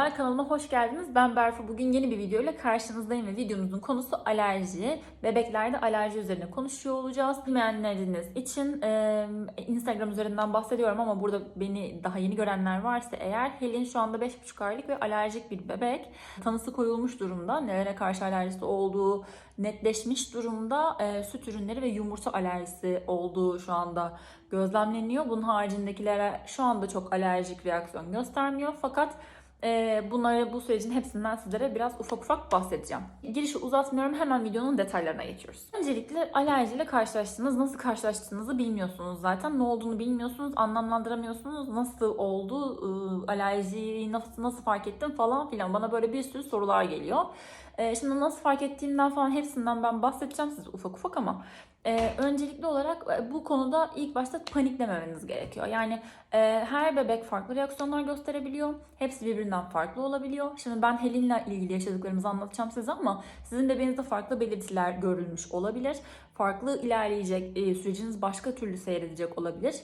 Merhabalar kanalıma hoş geldiniz. Ben Berfu. Bugün yeni bir video ile karşınızdayım ve videomuzun konusu alerji. Bebeklerde alerji üzerine konuşuyor olacağız. Bilmeyenleriniz için e, Instagram üzerinden bahsediyorum ama burada beni daha yeni görenler varsa eğer Helin şu anda 5,5 aylık ve alerjik bir bebek. Tanısı koyulmuş durumda. Nelere karşı alerjisi olduğu netleşmiş durumda. E, süt ürünleri ve yumurta alerjisi olduğu şu anda gözlemleniyor. Bunun haricindekilere şu anda çok alerjik reaksiyon göstermiyor. Fakat e, bunları bu sürecin hepsinden sizlere biraz ufak ufak bahsedeceğim. Girişi uzatmıyorum hemen videonun detaylarına geçiyoruz. Öncelikle alerjiyle karşılaştınız. Nasıl karşılaştığınızı bilmiyorsunuz zaten. Ne olduğunu bilmiyorsunuz, anlamlandıramıyorsunuz. Nasıl oldu, ıı, alerjiyi nasıl, nasıl fark ettim falan filan. Bana böyle bir sürü sorular geliyor. E, şimdi nasıl fark ettiğimden falan hepsinden ben bahsedeceğim size ufak ufak ama ee, öncelikli olarak e, bu konuda ilk başta paniklememeniz gerekiyor. Yani e, her bebek farklı reaksiyonlar gösterebiliyor. Hepsi birbirinden farklı olabiliyor. Şimdi ben Helin'le ilgili yaşadıklarımızı anlatacağım size ama sizin bebeğinizde farklı belirtiler görülmüş olabilir. Farklı ilerleyecek, e, süreciniz başka türlü seyredecek olabilir.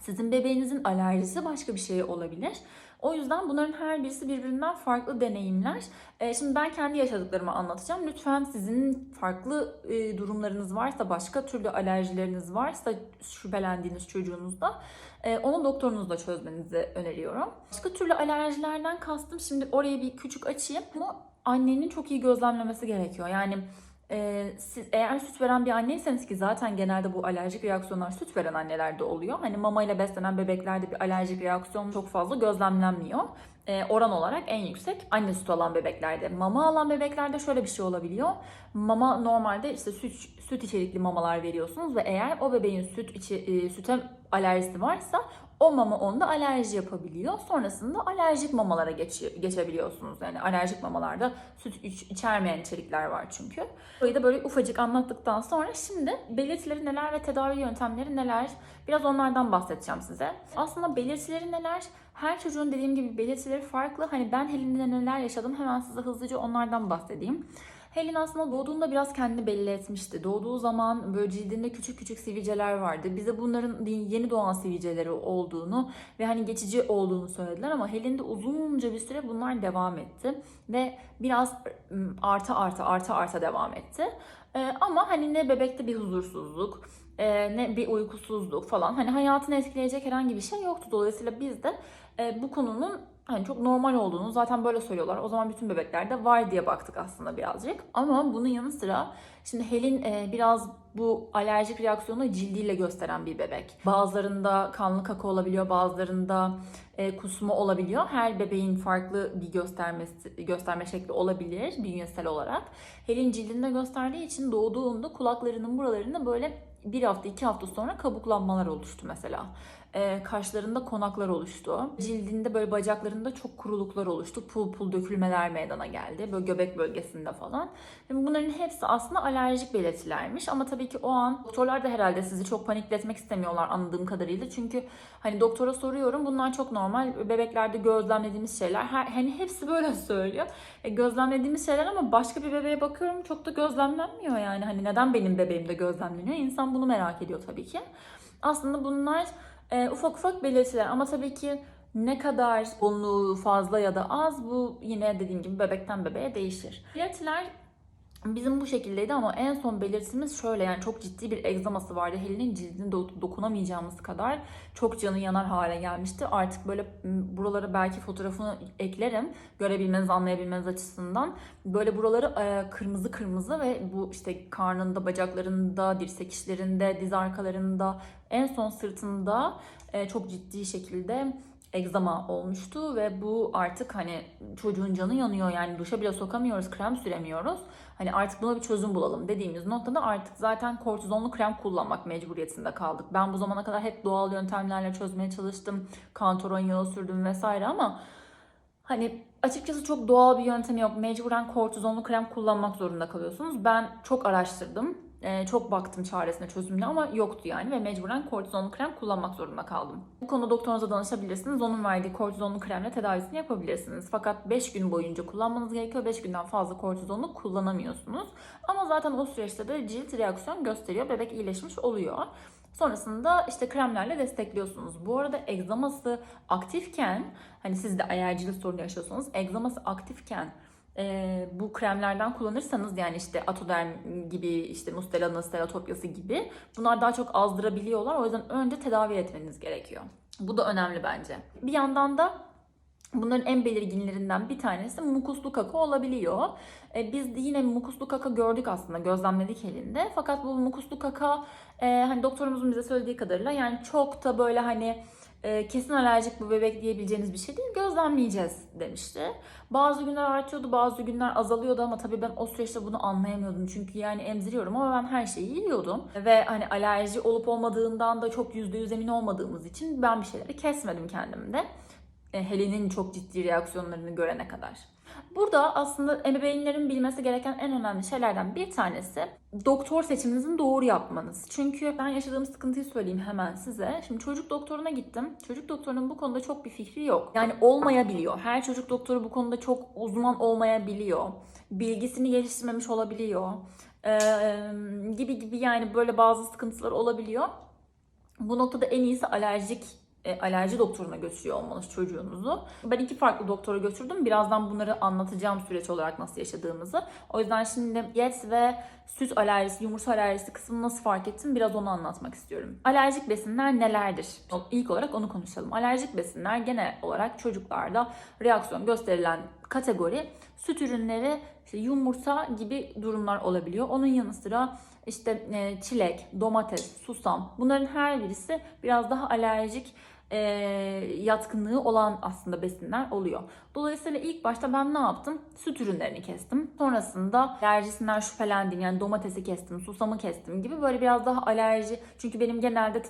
Sizin bebeğinizin alerjisi başka bir şey olabilir. O yüzden bunların her birisi birbirinden farklı deneyimler. Ee, şimdi ben kendi yaşadıklarımı anlatacağım. Lütfen sizin farklı e, durumlarınız varsa, başka türlü alerjileriniz varsa şüphelendiğiniz çocuğunuzda e, onu doktorunuzla çözmenizi öneriyorum. Başka türlü alerjilerden kastım şimdi orayı bir küçük açayım. Ama annenin çok iyi gözlemlemesi gerekiyor. Yani ee, siz eğer süt veren bir anneyseniz ki zaten genelde bu alerjik reaksiyonlar süt veren annelerde oluyor. Hani mama ile beslenen bebeklerde bir alerjik reaksiyon çok fazla gözlemlenmiyor. Ee, oran olarak en yüksek anne sütü alan bebeklerde. Mama alan bebeklerde şöyle bir şey olabiliyor. Mama normalde işte süt, süt içerikli mamalar veriyorsunuz ve eğer o bebeğin süt içi, e, süte alerjisi varsa o mama onda alerji yapabiliyor. Sonrasında alerjik mamalara geç, geçebiliyorsunuz. Yani alerjik mamalarda süt iç, içermeyen içerikler var çünkü. Burayı da böyle ufacık anlattıktan sonra şimdi belirtileri neler ve tedavi yöntemleri neler biraz onlardan bahsedeceğim size. Aslında belirtileri neler? Her çocuğun dediğim gibi belirtileri farklı. Hani ben Helin'de neler yaşadım hemen size hızlıca onlardan bahsedeyim. Helen aslında doğduğunda biraz kendini belli etmişti. Doğduğu zaman böyle cildinde küçük küçük sivilceler vardı. Bize bunların yeni doğan sivilceleri olduğunu ve hani geçici olduğunu söylediler ama Helen'de uzunca bir süre bunlar devam etti. Ve biraz arta arta arta arta devam etti. Ee, ama hani ne bebekte bir huzursuzluk, e, ne bir uykusuzluk falan hani hayatını etkileyecek herhangi bir şey yoktu. Dolayısıyla biz de e, bu konunun hani çok normal olduğunu zaten böyle söylüyorlar. O zaman bütün bebeklerde var diye baktık aslında birazcık. Ama bunun yanı sıra şimdi Helin e, biraz bu alerjik reaksiyonu cildiyle gösteren bir bebek. Bazılarında kanlı kaka olabiliyor, bazılarında e, kusma olabiliyor. Her bebeğin farklı bir göstermesi gösterme şekli olabilir bünyesel olarak. Helin cildinde gösterdiği için doğduğunda kulaklarının buralarında böyle bir hafta iki hafta sonra kabuklanmalar oluştu mesela. E, kaşlarında konaklar oluştu. Cildinde böyle bacaklarında çok kuruluklar oluştu. Pul pul dökülmeler meydana geldi. Böyle göbek bölgesinde falan. Şimdi bunların hepsi aslında alerjik belirtilermiş. Ama tabii ki o an doktorlar da herhalde sizi çok panikletmek istemiyorlar anladığım kadarıyla. Çünkü hani doktora soruyorum bunlar çok normal. Bebeklerde gözlemlediğimiz şeyler. Her, hani hepsi böyle söylüyor. E, gözlemlediğimiz şeyler ama başka bir bebeğe bakıyorum çok da gözlemlenmiyor yani. Hani neden benim bebeğimde gözlemleniyor? İnsan bunu merak ediyor tabii ki. Aslında bunlar e, ufak ufak belirtiler ama tabii ki ne kadar yoğunluğu fazla ya da az bu yine dediğim gibi bebekten bebeğe değişir. Belirtiler Bizim bu şekildeydi ama en son belirtimiz şöyle yani çok ciddi bir egzaması vardı. Helin'in cildine dokunamayacağımız kadar çok canı yanar hale gelmişti. Artık böyle buraları belki fotoğrafını eklerim görebilmeniz, anlayabilmeniz açısından. Böyle buraları kırmızı kırmızı ve bu işte karnında, bacaklarında, dirsek içlerinde, diz arkalarında, en son sırtında çok ciddi şekilde egzama olmuştu ve bu artık hani çocuğun canı yanıyor yani duşa bile sokamıyoruz, krem süremiyoruz. Hani artık buna bir çözüm bulalım dediğimiz noktada artık zaten kortizonlu krem kullanmak mecburiyetinde kaldık. Ben bu zamana kadar hep doğal yöntemlerle çözmeye çalıştım. Kantoron yağı sürdüm vesaire ama hani açıkçası çok doğal bir yöntemi yok. Mecburen kortizonlu krem kullanmak zorunda kalıyorsunuz. Ben çok araştırdım ee, çok baktım çaresine çözümüne ama yoktu yani ve mecburen kortizonlu krem kullanmak zorunda kaldım. Bu konuda doktorunuza danışabilirsiniz. Onun verdiği kortizonlu kremle tedavisini yapabilirsiniz. Fakat 5 gün boyunca kullanmanız gerekiyor. 5 günden fazla kortizonlu kullanamıyorsunuz. Ama zaten o süreçte de cilt reaksiyon gösteriyor. Bebek iyileşmiş oluyor. Sonrasında işte kremlerle destekliyorsunuz. Bu arada egzaması aktifken hani siz de alerjili sorun yaşıyorsanız egzaması aktifken e, bu kremlerden kullanırsanız yani işte Atoderm gibi işte Mustela'nın Steratopyası gibi bunlar daha çok azdırabiliyorlar. O yüzden önce tedavi etmeniz gerekiyor. Bu da önemli bence. Bir yandan da Bunların en belirginlerinden bir tanesi mukuslu kaka olabiliyor. E, biz yine mukuslu kaka gördük aslında, gözlemledik elinde. Fakat bu mukuslu kaka e, hani doktorumuzun bize söylediği kadarıyla yani çok da böyle hani e, kesin alerjik bu bebek diyebileceğiniz bir şey değil. Gözlemleyeceğiz demişti. Bazı günler artıyordu, bazı günler azalıyordu ama tabii ben o süreçte bunu anlayamıyordum. Çünkü yani emziriyorum ama ben her şeyi yiyordum. Ve hani alerji olup olmadığından da çok yüzde yüz emin olmadığımız için ben bir şeyleri kesmedim kendimde. E, Helen'in çok ciddi reaksiyonlarını görene kadar. Burada aslında ebeveynlerin bilmesi gereken en önemli şeylerden bir tanesi doktor seçiminizin doğru yapmanız. Çünkü ben yaşadığım sıkıntıyı söyleyeyim hemen size. Şimdi çocuk doktoruna gittim. Çocuk doktorunun bu konuda çok bir fikri yok. Yani olmayabiliyor. Her çocuk doktoru bu konuda çok uzman olmayabiliyor. Bilgisini geliştirmemiş olabiliyor. Ee, gibi gibi yani böyle bazı sıkıntılar olabiliyor. Bu noktada en iyisi alerjik e, alerji doktoruna götürüyor olmanız çocuğunuzu. Ben iki farklı doktora götürdüm. Birazdan bunları anlatacağım süreç olarak nasıl yaşadığımızı. O yüzden şimdi yet ve süt alerjisi, yumurta alerjisi kısmını nasıl fark ettim biraz onu anlatmak istiyorum. Alerjik besinler nelerdir? İlk olarak onu konuşalım. Alerjik besinler genel olarak çocuklarda reaksiyon gösterilen kategori süt ürünleri, işte yumurta gibi durumlar olabiliyor. Onun yanı sıra işte e, çilek, domates, susam bunların her birisi biraz daha alerjik e, yatkınlığı olan aslında besinler oluyor. Dolayısıyla ilk başta ben ne yaptım? Süt ürünlerini kestim. Sonrasında alerjisinden şüphelendiğim yani domatesi kestim, susamı kestim gibi böyle biraz daha alerji. Çünkü benim genelde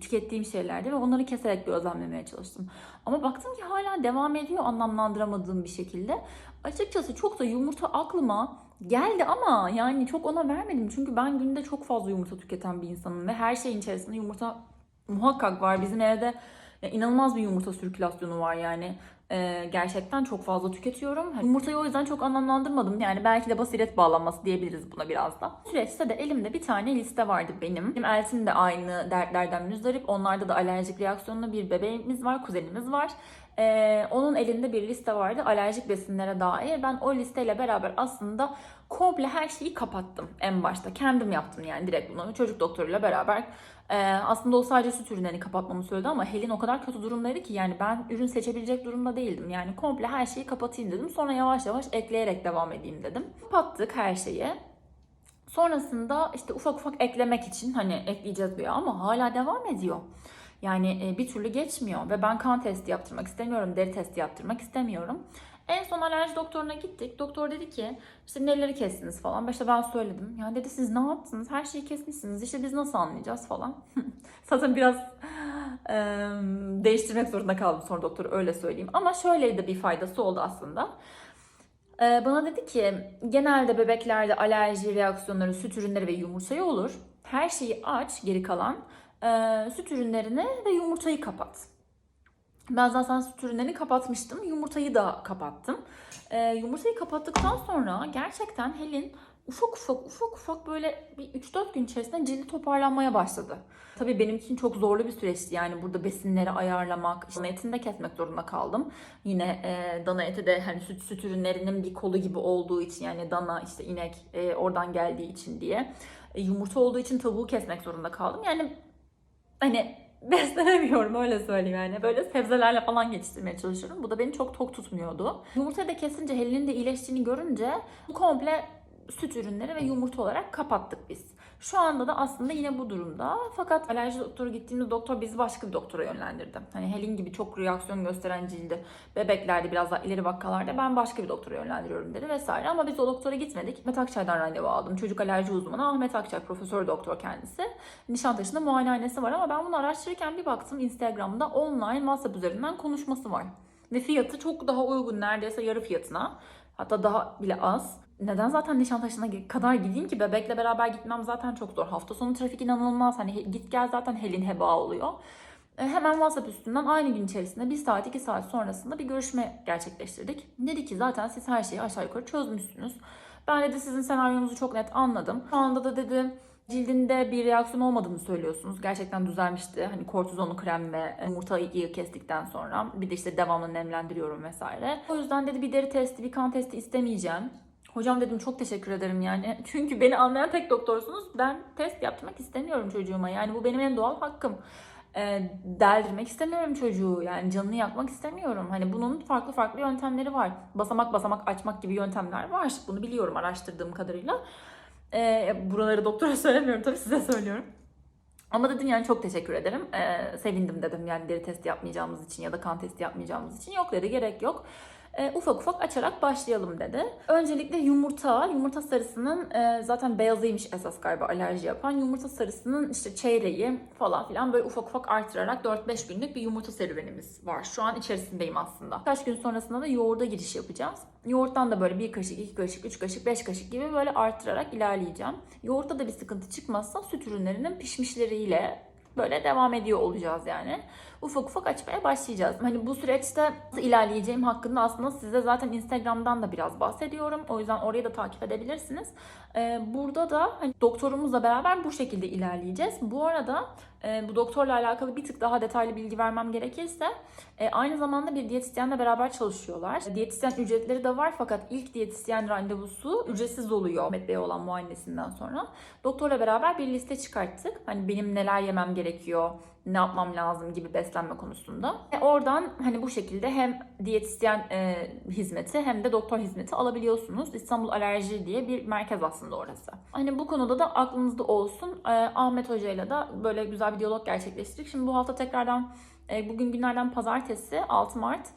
tükettiğim şeylerdi ve onları keserek gözlemlemeye çalıştım. Ama baktım ki hala devam ediyor anlamlandıramadığım bir şekilde. Açıkçası çok da yumurta aklıma geldi ama yani çok ona vermedim. Çünkü ben günde çok fazla yumurta tüketen bir insanım ve her şeyin içerisinde yumurta muhakkak var. Bizim evde inanılmaz bir yumurta sirkülasyonu var yani. Ee, gerçekten çok fazla tüketiyorum. Yumurtayı o yüzden çok anlamlandırmadım. Yani belki de basiret bağlanması diyebiliriz buna biraz da. Süreçte de elimde bir tane liste vardı benim. Benim Eltin de aynı dertlerden müzdarip. Onlarda da alerjik reaksiyonlu bir bebeğimiz var, kuzenimiz var. Ee, onun elinde bir liste vardı alerjik besinlere dair. Ben o listeyle beraber aslında komple her şeyi kapattım en başta. Kendim yaptım yani direkt bunu çocuk doktoruyla beraber. Ee, aslında o sadece süt ürünlerini kapatmamı söyledi ama Helin o kadar kötü durumdaydı ki yani ben ürün seçebilecek durumda değildim. Yani komple her şeyi kapatayım dedim. Sonra yavaş yavaş ekleyerek devam edeyim dedim. Kapattık her şeyi. Sonrasında işte ufak ufak eklemek için hani ekleyeceğiz diyor ama hala devam ediyor. Yani e, bir türlü geçmiyor ve ben kan testi yaptırmak istemiyorum, deri testi yaptırmak istemiyorum. En son alerji doktoruna gittik. Doktor dedi ki işte neleri kestiniz falan. İşte ben söyledim. Yani dedi siz ne yaptınız? Her şeyi kesmişsiniz. İşte biz nasıl anlayacağız falan. Zaten biraz e, değiştirmek zorunda kaldım sonra doktor öyle söyleyeyim. Ama şöyle de bir faydası oldu aslında. E, bana dedi ki genelde bebeklerde alerji reaksiyonları süt ürünleri ve yumurtaya olur. Her şeyi aç geri kalan e, süt ürünlerini ve yumurtayı kapat. Ben zaten süt ürünlerini kapatmıştım. Yumurtayı da kapattım. E, yumurtayı kapattıktan sonra gerçekten Helin ufak ufak ufak ufak böyle bir 3-4 gün içerisinde cildi toparlanmaya başladı. Tabii benim için çok zorlu bir süreçti yani burada besinleri ayarlamak, dana etini de kesmek zorunda kaldım. Yine e, dana eti de hani süt süt ürünlerinin bir kolu gibi olduğu için yani dana işte inek e, oradan geldiği için diye. E, yumurta olduğu için tavuğu kesmek zorunda kaldım. Yani hani beslenemiyorum öyle söyleyeyim yani. Böyle sebzelerle falan geçiştirmeye çalışıyorum. Bu da beni çok tok tutmuyordu. Yumurtayı da kesince Helen'in de iyileştiğini görünce komple süt ürünleri ve yumurta olarak kapattık biz. Şu anda da aslında yine bu durumda. Fakat alerji doktoru gittiğimde doktor bizi başka bir doktora yönlendirdi. Hani Helen gibi çok reaksiyon gösteren cildi bebeklerde biraz daha ileri vakalarda ben başka bir doktora yönlendiriyorum dedi vesaire. Ama biz o doktora gitmedik. Ahmet Akçay'dan randevu aldım. Çocuk alerji uzmanı Ahmet Akçay profesör doktor kendisi. Nişantaşı'nda muayenehanesi var ama ben bunu araştırırken bir baktım Instagram'da online WhatsApp üzerinden konuşması var. Ve fiyatı çok daha uygun neredeyse yarı fiyatına. Hatta daha bile az neden zaten Nişantaşı'na kadar gideyim ki bebekle beraber gitmem zaten çok zor. Hafta sonu trafik inanılmaz. Hani git gel zaten helin heba oluyor. E, hemen WhatsApp üstünden aynı gün içerisinde 1 saat 2 saat sonrasında bir görüşme gerçekleştirdik. Dedi ki zaten siz her şeyi aşağı yukarı çözmüşsünüz. Ben dedi sizin senaryonuzu çok net anladım. Şu anda da dedi Cildinde bir reaksiyon olmadığını söylüyorsunuz. Gerçekten düzelmişti. Hani kortizonlu krem ve yumurtayı kestikten sonra. Bir de işte devamlı nemlendiriyorum vesaire. O yüzden dedi bir deri testi, bir kan testi istemeyeceğim. Hocam dedim çok teşekkür ederim yani. Çünkü beni anlayan tek doktorsunuz. Ben test yaptırmak istemiyorum çocuğuma. Yani bu benim en doğal hakkım. E, deldirmek istemiyorum çocuğu. Yani canını yakmak istemiyorum. Hani bunun farklı farklı yöntemleri var. Basamak basamak açmak gibi yöntemler var. Bunu biliyorum araştırdığım kadarıyla. E, buraları doktora söylemiyorum tabii size söylüyorum. Ama dedim yani çok teşekkür ederim. E, sevindim dedim yani deri testi yapmayacağımız için ya da kan testi yapmayacağımız için. Yok dedi gerek yok e, ufak ufak açarak başlayalım dedi. Öncelikle yumurta, yumurta sarısının e, zaten beyazıymış esas galiba alerji yapan. Yumurta sarısının işte çeyreği falan filan böyle ufak ufak artırarak 4-5 günlük bir yumurta serüvenimiz var. Şu an içerisindeyim aslında. Kaç gün sonrasında da yoğurda giriş yapacağız. Yoğurttan da böyle bir kaşık, iki kaşık, üç kaşık, beş kaşık gibi böyle artırarak ilerleyeceğim. Yoğurtta da bir sıkıntı çıkmazsa süt ürünlerinin pişmişleriyle böyle devam ediyor olacağız yani. Ufak ufak açmaya başlayacağız. Hani bu süreçte nasıl ilerleyeceğim hakkında aslında size zaten Instagram'dan da biraz bahsediyorum. O yüzden orayı da takip edebilirsiniz. Ee, burada da hani doktorumuzla beraber bu şekilde ilerleyeceğiz. Bu arada e, bu doktorla alakalı bir tık daha detaylı bilgi vermem gerekirse e, aynı zamanda bir diyetisyenle beraber çalışıyorlar. Diyetisyen ücretleri de var fakat ilk diyetisyen randevusu ücretsiz oluyor Ahmet Bey olan muayenesinden sonra. Doktorla beraber bir liste çıkarttık. Hani benim neler yemem gerekiyor, ne yapmam lazım gibi beslenme konusunda. Ve oradan hani bu şekilde hem diyetisyen e, hizmeti hem de doktor hizmeti alabiliyorsunuz. İstanbul Alerji diye bir merkez aslında orası. Hani bu konuda da aklınızda olsun. E, Ahmet Hoca ile de böyle güzel bir diyalog gerçekleştirdik. Şimdi bu hafta tekrardan e, bugün günlerden pazartesi 6 Mart.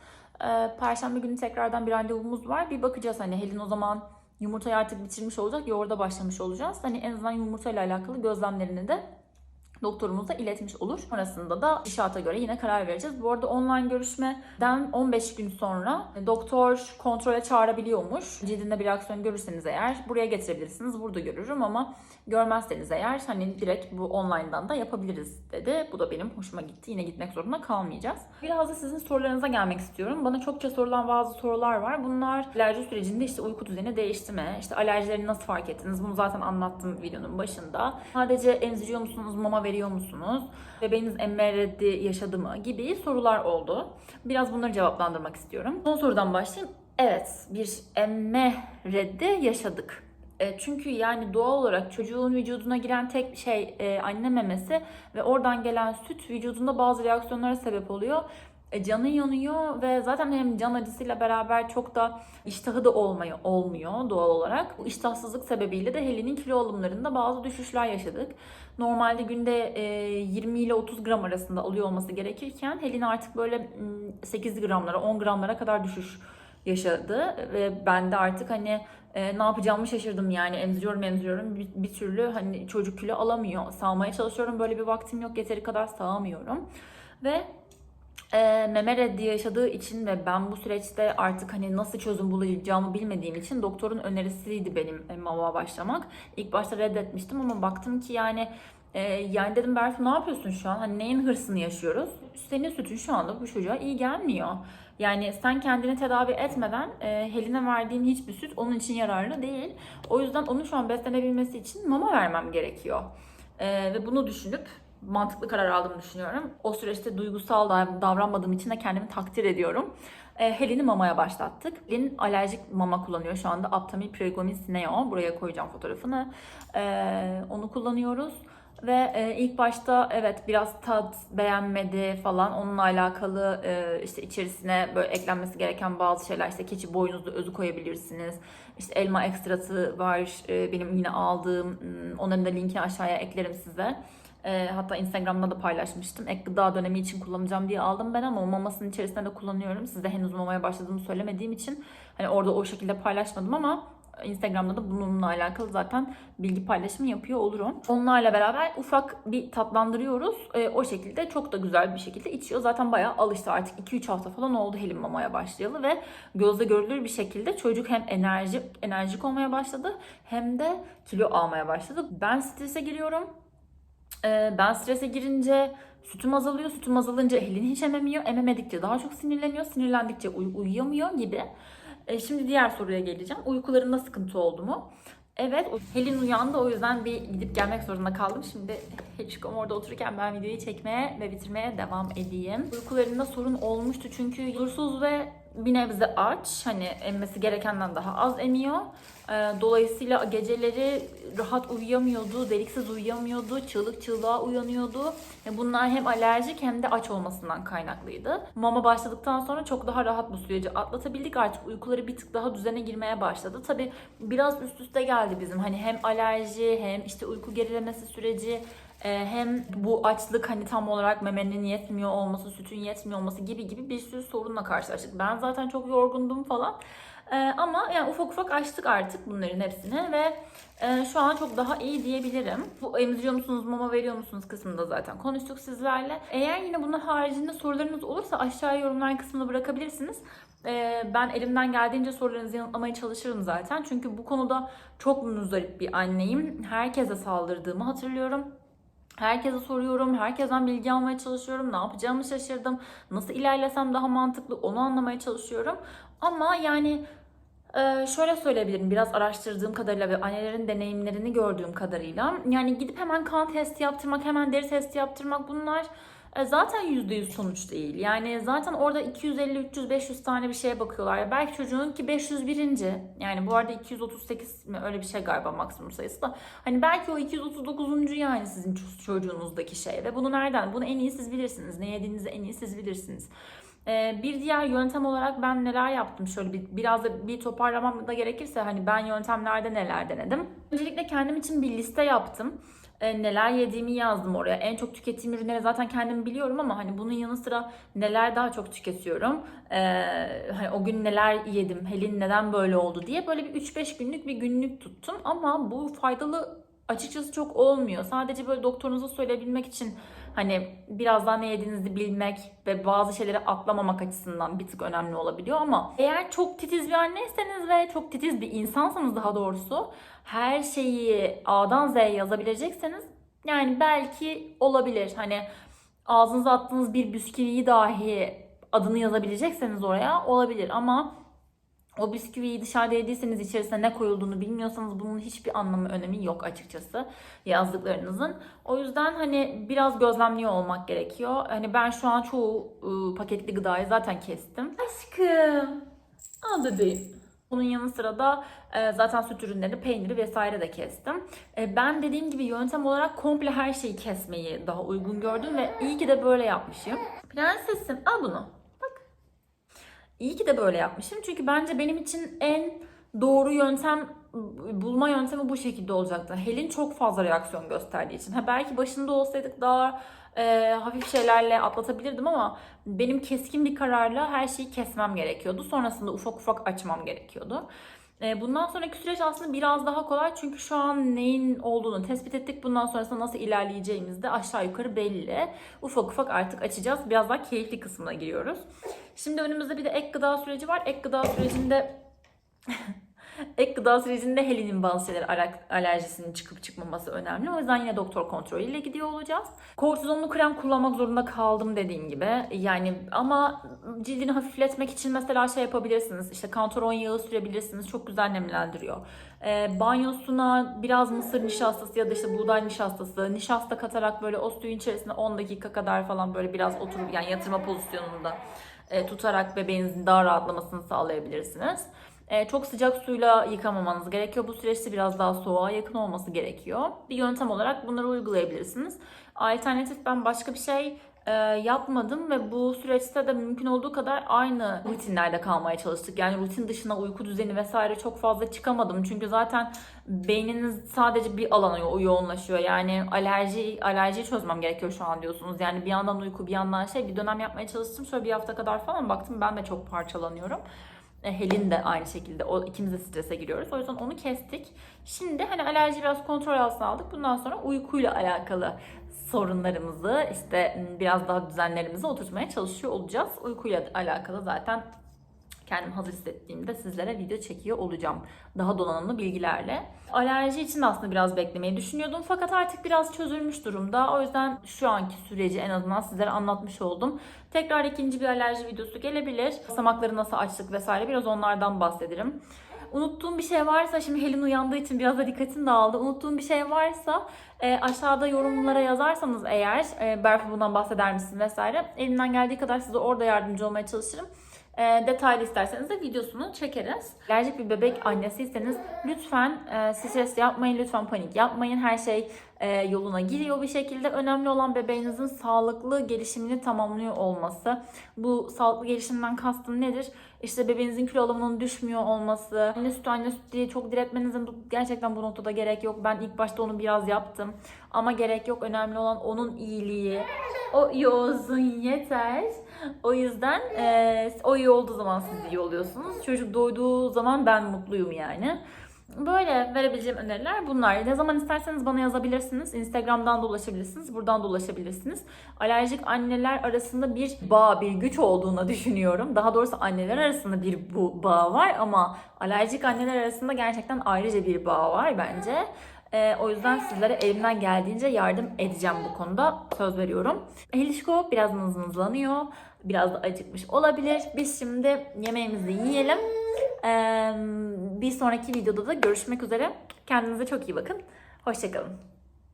E, Perşembe günü tekrardan bir randevumuz var. Bir bakacağız hani Helin o zaman yumurtayı artık bitirmiş olacak. Yoğurda başlamış olacağız. Hani en azından yumurtayla alakalı gözlemlerini de doktorumuza iletmiş olur. Sonrasında da gidişata göre yine karar vereceğiz. Bu arada online görüşmeden 15 gün sonra doktor kontrole çağırabiliyormuş. Cildinde bir reaksiyon görürseniz eğer buraya getirebilirsiniz. Burada görürüm ama görmezseniz eğer hani direkt bu online'dan da yapabiliriz dedi. Bu da benim hoşuma gitti. Yine gitmek zorunda kalmayacağız. Biraz da sizin sorularınıza gelmek istiyorum. Bana çokça sorulan bazı sorular var. Bunlar alerji sürecinde işte uyku düzeni değişti mi? İşte alerjileri nasıl fark ettiniz? Bunu zaten anlattım videonun başında. Sadece emziriyor musunuz? Mama veriyor musunuz? Bebeğiniz emme reddi yaşadı mı? Gibi sorular oldu. Biraz bunları cevaplandırmak istiyorum. Son sorudan başlayayım. Evet, bir emme reddi yaşadık. E, çünkü yani doğal olarak çocuğun vücuduna giren tek şey e, anne memesi ve oradan gelen süt vücudunda bazı reaksiyonlara sebep oluyor. E, canı yanıyor ve zaten hem can acısıyla beraber çok da iştahı da olmuyor, olmuyor doğal olarak. Bu iştahsızlık sebebiyle de Helen'in kilo alımlarında bazı düşüşler yaşadık. Normalde günde 20 ile 30 gram arasında alıyor olması gerekirken Helen artık böyle 8 gramlara 10 gramlara kadar düşüş yaşadı ve ben de artık hani e, ne yapacağımı şaşırdım yani. Emziriyorum emziriyorum. Bir, bir türlü hani çocuk kilo alamıyor. Sağmaya çalışıyorum. Böyle bir vaktim yok. Yeteri kadar sağamıyorum ve e, meme reddi yaşadığı için ve ben bu süreçte artık hani nasıl çözüm bulacağımı bilmediğim için doktorun önerisiydi benim e, mama başlamak. İlk başta reddetmiştim ama baktım ki yani e, yani dedim Berfu ne yapıyorsun şu an? Hani neyin hırsını yaşıyoruz? Senin sütün şu anda bu çocuğa iyi gelmiyor. Yani sen kendini tedavi etmeden e, Helin'e verdiğin hiçbir süt onun için yararlı değil. O yüzden onun şu an beslenebilmesi için mama vermem gerekiyor. E, ve bunu düşünüp mantıklı karar aldığımı düşünüyorum. O süreçte duygusal davranmadığım için de kendimi takdir ediyorum. E, Helen'i mamaya başlattık. Helen alerjik mama kullanıyor şu anda. Aptamil Pregomin Sineo. Buraya koyacağım fotoğrafını. E, onu kullanıyoruz. Ve e, ilk başta evet biraz tat beğenmedi falan onunla alakalı e, işte içerisine böyle eklenmesi gereken bazı şeyler işte keçi boynuzlu özü koyabilirsiniz. İşte elma ekstratı var e, benim yine aldığım hmm, onların da linkini aşağıya eklerim size. E, hatta Instagram'da da paylaşmıştım. Ek gıda dönemi için kullanacağım diye aldım ben ama mamasının içerisinde de kullanıyorum. Size henüz mamaya başladığımı söylemediğim için hani orada o şekilde paylaşmadım ama Instagram'da da bununla alakalı zaten bilgi paylaşımı yapıyor olurum. Onlarla beraber ufak bir tatlandırıyoruz. E, o şekilde çok da güzel bir şekilde içiyor. Zaten bayağı alıştı artık 2-3 hafta falan oldu Helim mamaya başlayalı ve gözle görülür bir şekilde çocuk hem enerjik enerjik olmaya başladı hem de kilo almaya başladı. Ben strese giriyorum. E, ben strese girince sütüm azalıyor. Sütüm azalınca Helin hiç ememiyor. Ememedikçe daha çok sinirleniyor. Sinirlendikçe uy- uyuyamıyor gibi. E, şimdi diğer soruya geleceğim. Uykularında sıkıntı oldu mu? Evet, Helin uyandı o yüzden bir gidip gelmek zorunda kaldım. Şimdi Heçkom orada otururken ben videoyu çekmeye ve bitirmeye devam edeyim. Uykularında sorun olmuştu çünkü huzursuz ve bir nebze aç. Hani emmesi gerekenden daha az emiyor. Ee, Dolayısıyla geceleri rahat uyuyamıyordu, deliksiz uyuyamıyordu, çığlık çığlığa uyanıyordu. Bunlar hem alerjik hem de aç olmasından kaynaklıydı. Mama başladıktan sonra çok daha rahat bu süreci atlatabildik. Artık uykuları bir tık daha düzene girmeye başladı. Tabii biraz üst üste geldi bizim. Hani hem alerji hem işte uyku gerilemesi süreci hem bu açlık hani tam olarak memenin yetmiyor olması, sütün yetmiyor olması gibi gibi bir sürü sorunla karşılaştık. Ben zaten çok yorgundum falan. E, ama yani ufak ufak açtık artık bunların hepsini ve e, şu an çok daha iyi diyebilirim. Bu emziriyor musunuz, mama veriyor musunuz kısmında zaten konuştuk sizlerle. Eğer yine bunun haricinde sorularınız olursa aşağıya yorumlar kısmına bırakabilirsiniz. E, ben elimden geldiğince sorularınızı yanıtlamaya çalışırım zaten. Çünkü bu konuda çok muzdarip bir anneyim. Herkese saldırdığımı hatırlıyorum. Herkese soruyorum, herkesten bilgi almaya çalışıyorum. Ne yapacağımı şaşırdım. Nasıl ilerlesem daha mantıklı onu anlamaya çalışıyorum. Ama yani e, şöyle söyleyebilirim biraz araştırdığım kadarıyla ve annelerin deneyimlerini gördüğüm kadarıyla. Yani gidip hemen kan testi yaptırmak, hemen deri testi yaptırmak bunlar zaten %100 sonuç değil. Yani zaten orada 250, 300, 500 tane bir şeye bakıyorlar. Belki çocuğun ki 501. Yani bu arada 238 mi öyle bir şey galiba maksimum sayısı da. Hani belki o 239. yani sizin çocuğunuzdaki şey. Ve bunu nereden? Bunu en iyi siz bilirsiniz. Ne yediğinizi en iyi siz bilirsiniz. Ee, bir diğer yöntem olarak ben neler yaptım şöyle bir, biraz da bir toparlamam da gerekirse hani ben yöntemlerde neler denedim. Öncelikle kendim için bir liste yaptım. Ee, neler yediğimi yazdım oraya. En çok tükettiğim ürünleri zaten kendim biliyorum ama hani bunun yanı sıra neler daha çok tüketiyorum. Ee, hani o gün neler yedim, Helin neden böyle oldu diye böyle bir 3-5 günlük bir günlük tuttum. Ama bu faydalı açıkçası çok olmuyor. Sadece böyle doktorunuza söyleyebilmek için hani biraz daha ne yediğinizi bilmek ve bazı şeyleri atlamamak açısından bir tık önemli olabiliyor ama eğer çok titiz bir anneyseniz ve çok titiz bir insansanız daha doğrusu her şeyi A'dan Z'ye yazabilecekseniz yani belki olabilir. Hani ağzınıza attığınız bir bisküviyi dahi adını yazabilecekseniz oraya olabilir ama o bisküviyi dışarıda yediyseniz içerisine ne koyulduğunu bilmiyorsanız bunun hiçbir anlamı önemi yok açıkçası yazdıklarınızın. O yüzden hani biraz gözlemliyor olmak gerekiyor. Hani ben şu an çoğu ıı, paketli gıdayı zaten kestim. Aşkım. Al bebeğim. Bunun yanı sıra da e, zaten süt ürünleri, peyniri vesaire de kestim. E, ben dediğim gibi yöntem olarak komple her şeyi kesmeyi daha uygun gördüm ve iyi ki de böyle yapmışım. Prensesim al bunu. İyi ki de böyle yapmışım. Çünkü bence benim için en doğru yöntem bulma yöntemi bu şekilde olacaktı. Helin çok fazla reaksiyon gösterdiği için. Ha belki başında olsaydık daha e, hafif şeylerle atlatabilirdim ama benim keskin bir kararla her şeyi kesmem gerekiyordu. Sonrasında ufak ufak açmam gerekiyordu. E, bundan sonraki süreç aslında biraz daha kolay çünkü şu an neyin olduğunu tespit ettik. Bundan sonrasında nasıl ilerleyeceğimiz de aşağı yukarı belli. Ufak ufak artık açacağız. Biraz daha keyifli kısmına giriyoruz. Şimdi önümüzde bir de ek gıda süreci var. Ek gıda sürecinde Ek gıda sürecinde Helen'in bazı şeyler alerjisinin çıkıp çıkmaması önemli. O yüzden yine doktor kontrolüyle gidiyor olacağız. Kortizonlu krem kullanmak zorunda kaldım dediğim gibi. Yani ama cildini hafifletmek için mesela şey yapabilirsiniz. İşte kantaron yağı sürebilirsiniz. Çok güzel nemlendiriyor. E, banyosuna biraz mısır nişastası ya da işte buğday nişastası, nişasta katarak böyle o suyun içerisinde 10 dakika kadar falan böyle biraz oturup yani yatırma pozisyonunda e, tutarak bebeğinizin daha rahatlamasını sağlayabilirsiniz. E, çok sıcak suyla yıkamamanız gerekiyor. Bu süreçte biraz daha soğuğa yakın olması gerekiyor. Bir yöntem olarak bunları uygulayabilirsiniz. Alternatif ben başka bir şey e, yapmadım ve bu süreçte de mümkün olduğu kadar aynı rutinlerde kalmaya çalıştık. Yani rutin dışına uyku düzeni vesaire çok fazla çıkamadım. Çünkü zaten beyniniz sadece bir alana yoğunlaşıyor. Yani alerji alerjiyi çözmem gerekiyor şu an diyorsunuz. Yani bir yandan uyku bir yandan şey bir dönem yapmaya çalıştım. Şöyle bir hafta kadar falan baktım ben de çok parçalanıyorum. E, Helin de aynı şekilde. O ikimiz de strese giriyoruz. O yüzden onu kestik. Şimdi hani alerji biraz kontrol altına aldık. Bundan sonra uykuyla alakalı sorunlarımızı işte biraz daha düzenlerimizi oturtmaya çalışıyor olacağız. Uykuyla alakalı zaten kendim hazır hissettiğimde sizlere video çekiyor olacağım. Daha donanımlı bilgilerle. Alerji için de aslında biraz beklemeyi düşünüyordum. Fakat artık biraz çözülmüş durumda. O yüzden şu anki süreci en azından sizlere anlatmış oldum. Tekrar ikinci bir alerji videosu gelebilir. Samakları nasıl açtık vesaire biraz onlardan bahsederim. Unuttuğum bir şey varsa şimdi Helin uyandığı için biraz da dikkatim dağıldı. Unuttuğum bir şey varsa e, aşağıda yorumlara yazarsanız eğer e, Berfu bundan bahseder misin vesaire. Elimden geldiği kadar size orada yardımcı olmaya çalışırım. E, detaylı isterseniz de videosunu çekeriz. Alerjik bir bebek annesiyseniz lütfen e, stres yapmayın, lütfen panik yapmayın. Her şey e, yoluna giriyor bir şekilde. Önemli olan bebeğinizin sağlıklı gelişimini tamamlıyor olması. Bu sağlıklı gelişimden kastım nedir? İşte bebeğinizin kilo alımının düşmüyor olması, anne sütü anne sütü diye çok diretmenizin gerçekten bu noktada gerek yok. Ben ilk başta onu biraz yaptım. Ama gerek yok. Önemli olan onun iyiliği. O iyi olsun yeter. O yüzden e, o iyi olduğu zaman siz iyi oluyorsunuz. Çocuk doyduğu zaman ben mutluyum yani. Böyle verebileceğim öneriler bunlar. Ne zaman isterseniz bana yazabilirsiniz. Instagram'dan da ulaşabilirsiniz. Buradan da ulaşabilirsiniz. Alerjik anneler arasında bir bağ, bir güç olduğunu düşünüyorum. Daha doğrusu anneler arasında bir bu bağ var ama alerjik anneler arasında gerçekten ayrıca bir bağ var bence. Ee, o yüzden sizlere elimden geldiğince yardım edeceğim bu konuda. Söz veriyorum. Helişko biraz mızmızlanıyor. Biraz da acıkmış olabilir. Biz şimdi yemeğimizi yiyelim. Ee, bir sonraki videoda da görüşmek üzere. Kendinize çok iyi bakın. Hoşçakalın.